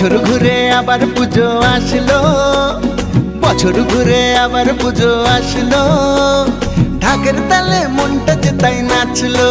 বছর ঘুরে আবার পুজো আসলো। বছর ঘুরে আবার পুজো আসলো। ঢাকের তালে মনটা যে তাই নাচলো।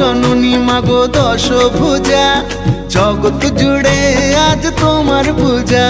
জননী মাগো দশ ভুজা জগৎ জুড়ে আজ তোমার পূজা।